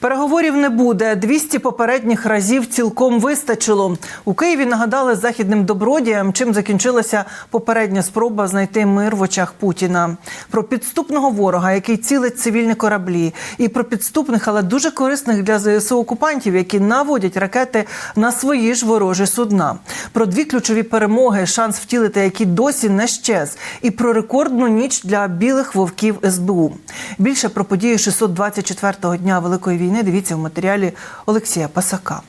Переговорів не буде. 200 попередніх разів цілком вистачило. У Києві нагадали західним добродіям, чим закінчилася попередня спроба знайти мир в очах Путіна. Про підступного ворога, який цілить цивільні кораблі, і про підступних, але дуже корисних для ЗСУ окупантів, які наводять ракети на свої ж ворожі судна. Про дві ключові перемоги, шанс втілити, які досі не щез, і про рекордну ніч для білих вовків СБУ. Більше про події 624-го дня Великої війни дивіться в матеріалі Олексія Пасака.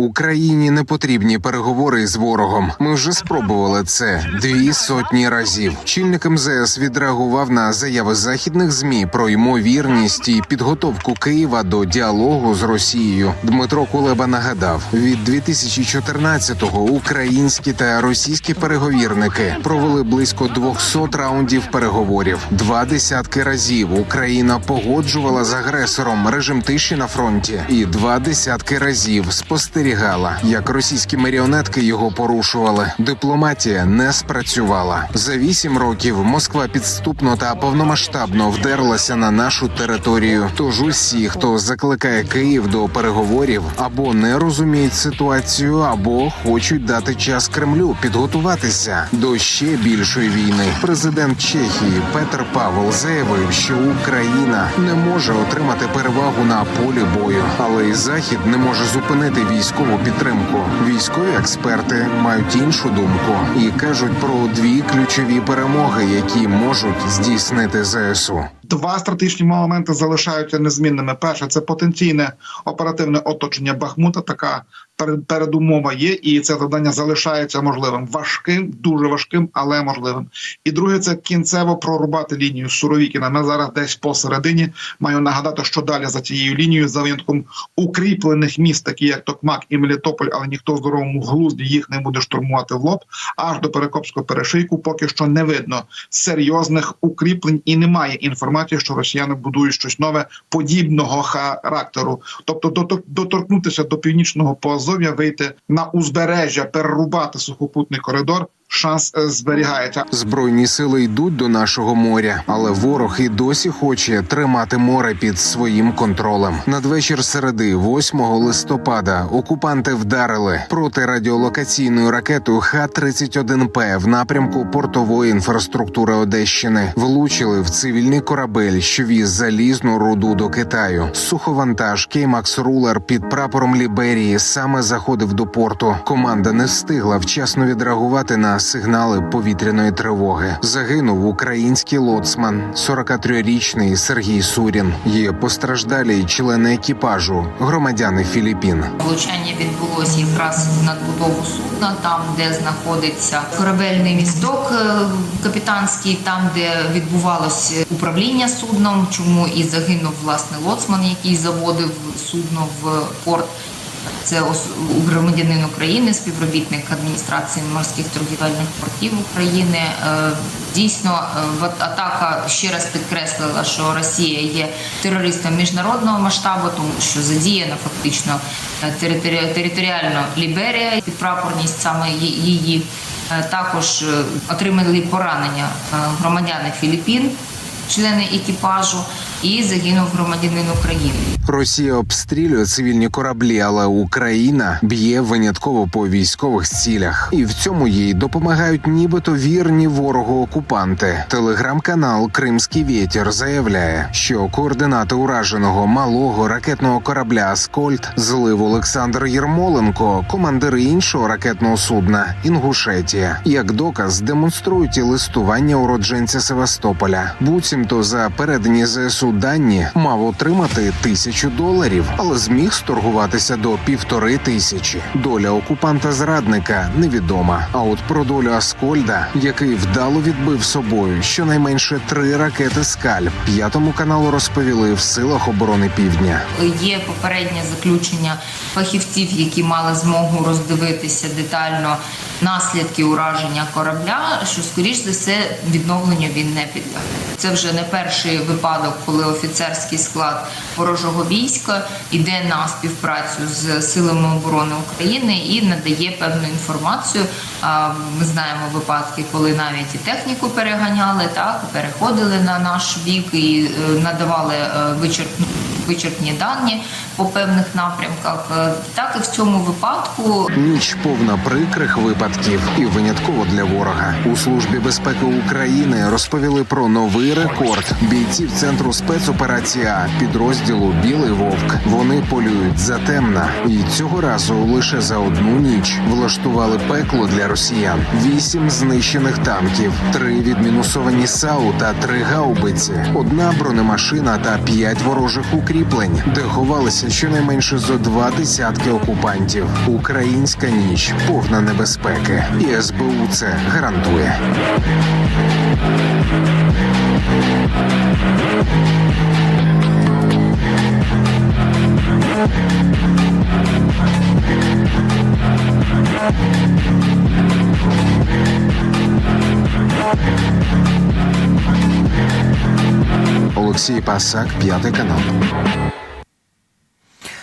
Україні не потрібні переговори з ворогом. Ми вже спробували це дві сотні разів. Чільник МЗС відреагував на заяви західних змі про ймовірність і підготовку Києва до діалогу з Росією. Дмитро Кулеба нагадав: від 2014-го українські та російські переговірники провели близько 200 раундів переговорів. Два десятки разів Україна погоджувала з агресором режим тиші на фронті, і два десятки разів спостерігала, як російські маріонетки його порушували. Дипломатія не спрацювала. За вісім років Москва підступно та повномасштабно вдерлася на нашу територію. Тож усі, хто закликає Київ до переговорів, або не розуміють ситуацію, або хочуть дати час Кремлю підготуватися до ще більшої війни. Президент Чехії Петр Павел заявив, що Україна не може отримати перевагу на полі бою, але і Захід не може зупинити військову підтримку. Військові експерти мають іншу думку і кажуть про дві ключові перемоги, які можуть здійснити ЗСУ. Два стратегічні моменти залишаються незмінними. Перше це потенційне оперативне оточення Бахмута. Така перед- передумова є, і це завдання залишається можливим. Важким, дуже важким, але можливим. І друге, це кінцево прорубати лінію Суровікіна. Ми зараз десь посередині. Маю нагадати, що далі за цією лінією за винятком укріплених міст, такі як Токмак і Мелітополь, але ніхто в здоровому глузді їх не буде штурмувати в лоб. Аж до Перекопського перешийку поки що не видно серйозних укріплень і немає інформації, що росіяни будують щось нове подібного характеру. Тобто, дотор- доторкнутися до північного Поазов'я, вийти на узбережжя, перерубати сухопутний коридор. Шанс е, зберігається. Збройні сили йдуть до нашого моря, але ворог і досі хоче тримати море під своїм контролем. Надвечір середи, 8 листопада, окупанти вдарили протирадіолокаційною ракетою Х-31П в напрямку портової інфраструктури Одещини. Влучили в цивільний корабель, що віз залізну руду до Китаю. Суховантаж Кеймакс Рулер під прапором Ліберії саме заходив до порту. Команда не встигла вчасно відреагувати на сигнали повітряної тривоги. Загинув український лоцман, 43-річний Сергій Сурін. Є постраждалі члени екіпажу, громадяни Філіппін. Влучання відбулося якраз в надбудову судна, там де знаходиться корабельний місток е, капітанський, там де відбувалося управління судном, чому і загинув власне лоцман, який заводив судно в порт. Це громадянин України, співробітник адміністрації морських торгівельних портів України. Е, Дійсно, е, атака ще раз підкреслила, що Росія є терористом міжнародного масштабу, тому що задіяна фактично е, територіально Ліберія, підпрапорність саме її. Також отримали поранення громадяни Філіппін, члени екіпажу, і загинув громадянин України. Росія обстрілює цивільні кораблі, але Україна б'є винятково по військових цілях, і в цьому їй допомагають нібито вірні ворогу окупанти. Телеграм-канал Кримський вітер заявляє, що координати ураженого малого ракетного корабля Аскольд злив Олександр Єрмоленко, командир іншого ракетного судна Інгушетія. Як доказ демонструють і листування уродженця Севастополя. Буцімто за передані ЗСУ дані мав отримати тисячу доларів, але зміг сторгуватися до півтори тисячі. Доля окупанта зрадника невідома. А от про долю Аскольда, який вдало відбив собою щонайменше три ракети скальп, п'ятому каналу розповіли в силах оборони Півдня. Є попереднє заключення фахівців, які мали змогу роздивитися детально наслідки ураження корабля. Що скоріш за все відновленню він не підлягає. Це вже не перший випадок, коли офіцерський склад ворожого війська йде на співпрацю з силами оборони України і надає певну інформацію. Ми знаємо випадки, коли навіть і техніку переганяли, так переходили на наш бік і е, надавали е, вичерпну вичерпні дані по певних напрямках. Е, Так і в цьому випадку Ніч повна прикрих випадків і винятково для ворога. У службі безпеки України розповіли про новий рекорд бійців центру спецоперації А підрозділу Білий Вовк. Вони полюють затемна, і цього разу лише за одну ніч влаштували пекло для росіян. Вісім знищених танків, три відмінусовані САУ та три гаубиці, одна бронемашина та п'ять ворожих укріплень, де ховалися щонайменше зо два десятки окупантів. Українська ніч повна небезпеки, і СБУ це гарантує. Олексій Пасак, п'ятий канал.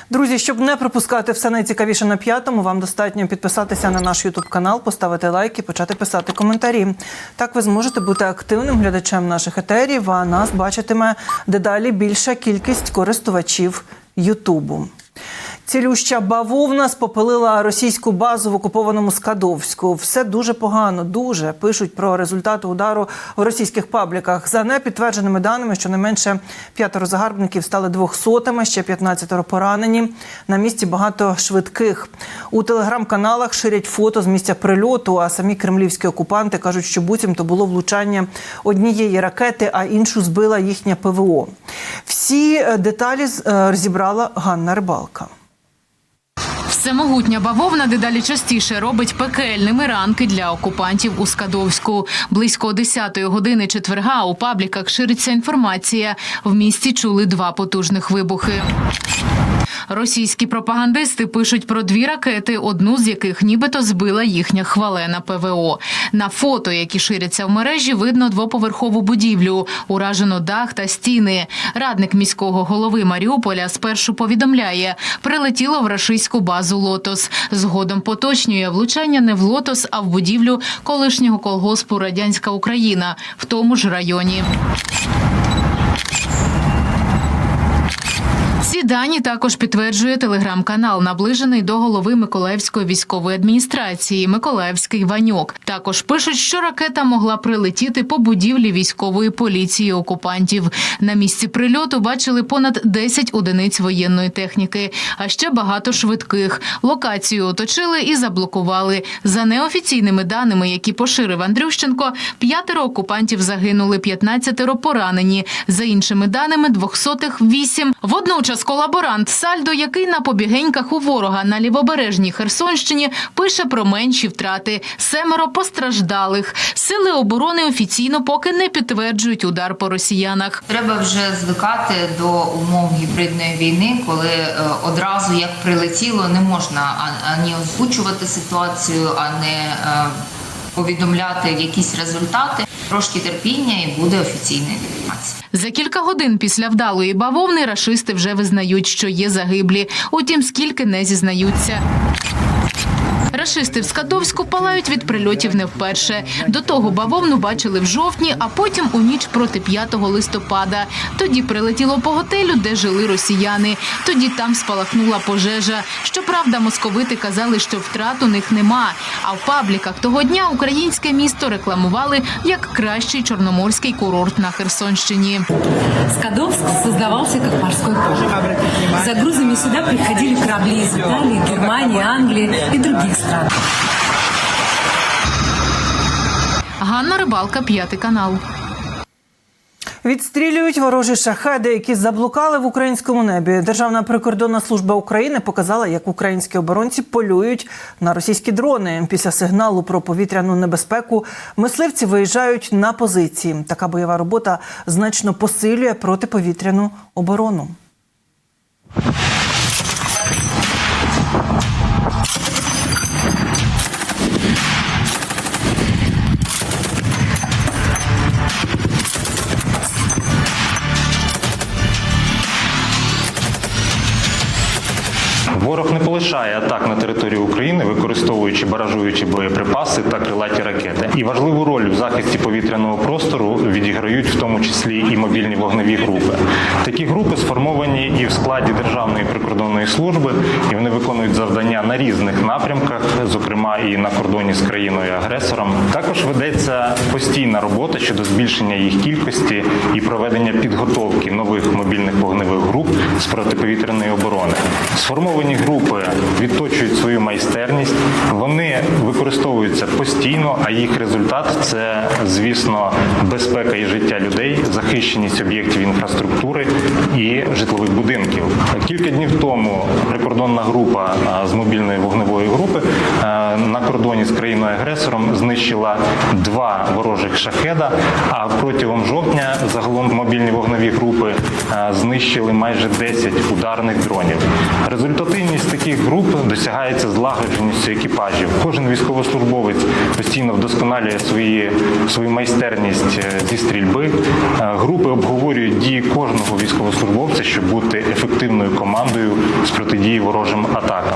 Друзі, щоб не пропускати все найцікавіше на п'ятому, вам достатньо підписатися на наш Ютуб канал, поставити лайк і почати писати коментарі. Так ви зможете бути активним глядачем наших етерів, а нас бачитиме дедалі більша кількість користувачів Ютубу. Цілюща бавовна спопилила російську базу в окупованому Скадовську. Все дуже погано, дуже пишуть про результати удару в російських пабліках. За непідтвердженими даними, щонайменше п'ятеро загарбників стали двохсотими, ще 15 поранені. На місці багато швидких. У телеграм-каналах ширять фото з місця прильоту. А самі кремлівські окупанти кажуть, що буцімто було влучання однієї ракети, а іншу збила їхня ПВО. Всі е, деталі е, розібрала Ганна Рибалка. Всемогутня бавовна дедалі частіше робить пекельними ранки для окупантів у Скадовську. Близько 10-ї години четверга у пабліках шириться інформація. В місті чули два потужних вибухи. Російські пропагандисти пишуть про дві ракети, одну з яких нібито збила їхня хвалена ПВО. На фото, які ширяться в мережі, видно двоповерхову будівлю, уражено дах та стіни. Радник міського голови Маріуполя спершу повідомляє, прилетіло в рашистську базу Лотос. Згодом поточнює влучання не в Лотос, а в будівлю колишнього колгоспу Радянська Україна в тому ж районі. Дані також підтверджує телеграм-канал, наближений до голови Миколаївської військової адміністрації Миколаївський Ваньок. Також пишуть, що ракета могла прилетіти по будівлі військової поліції окупантів. На місці прильоту бачили понад 10 одиниць воєнної техніки, а ще багато швидких. Локацію оточили і заблокували. За неофіційними даними, які поширив Андрющенко, п'ятеро окупантів загинули, 15 поранені. За іншими даними, 200-х – 8. Водночас колаборант Сальдо, який на побігеньках у ворога на лівобережній Херсонщині, пише про менші втрати. Семеро постраждалих. Сили оборони офіційно поки не підтверджують удар по росіянах. Треба вже звикати до умов гібридної війни, коли е, одразу як прилетіло, не можна ані озвучувати ситуацію, а не е, повідомляти якісь результати. Трошки терпіння і буде офіційна інформація. За кілька годин після вдалої бавовни рашисти вже визнають, що є загиблі. Утім, скільки не зізнаються. Рашисти в Скадовську палають від прильотів не вперше. До того бавовну бачили в жовтні, а потім у ніч проти 5 листопада. Тоді прилетіло по готелю, де жили росіяни. Тоді там спалахнула пожежа. Щоправда, московити казали, що втрат у них нема. А в пабліках того дня українське місто рекламували як кращий чорноморський курорт на Херсонщині. Скадовск создавался как морской порт. За грузами сюда приходили корабли из Италии, Германии, Англии и других стран. Ганна Рибалка, п'ятий канал. Відстрілюють ворожі шахеди, які заблукали в українському небі. Державна прикордонна служба України показала, як українські оборонці полюють на російські дрони. Після сигналу про повітряну небезпеку мисливці виїжджають на позиції. Така бойова робота значно посилює протиповітряну оборону. Ворог не полишає атак на територію України, використовуючи баражуючі боєприпаси та крилаті ракети. І важливу роль в захисті повітряного простору відіграють в тому числі і мобільні вогневі групи. Такі групи сформовані і в складі Державної прикордонної служби, і вони виконують завдання на різних напрямках, зокрема і на кордоні з країною агресором. Також ведеться постійна робота щодо збільшення їх кількості і проведення підготовки нових мобільних вогневих груп з протиповітряної оборони. Сформовані групи відточують свою майстерність, вони використовуються постійно, а їх результат це, звісно, безпека і життя людей, захищеність об'єктів інфраструктури і житлових будинків. Кілька днів тому прикордонна група з мобільної вогневої групи на кордоні з країною агресором знищила два ворожих шахеда. А протягом жовтня загалом мобільні вогневі групи знищили майже 10 ударних дронів. Результативність таких груп досягається злагодженістю екіпажів. Кожен військовослужбовець постійно вдосконалює свої, свою майстерність е, зі стрільби. Е, Групи обговорюють дії кожного військовослужбовця, щоб бути ефективною командою з протидії ворожим атакам.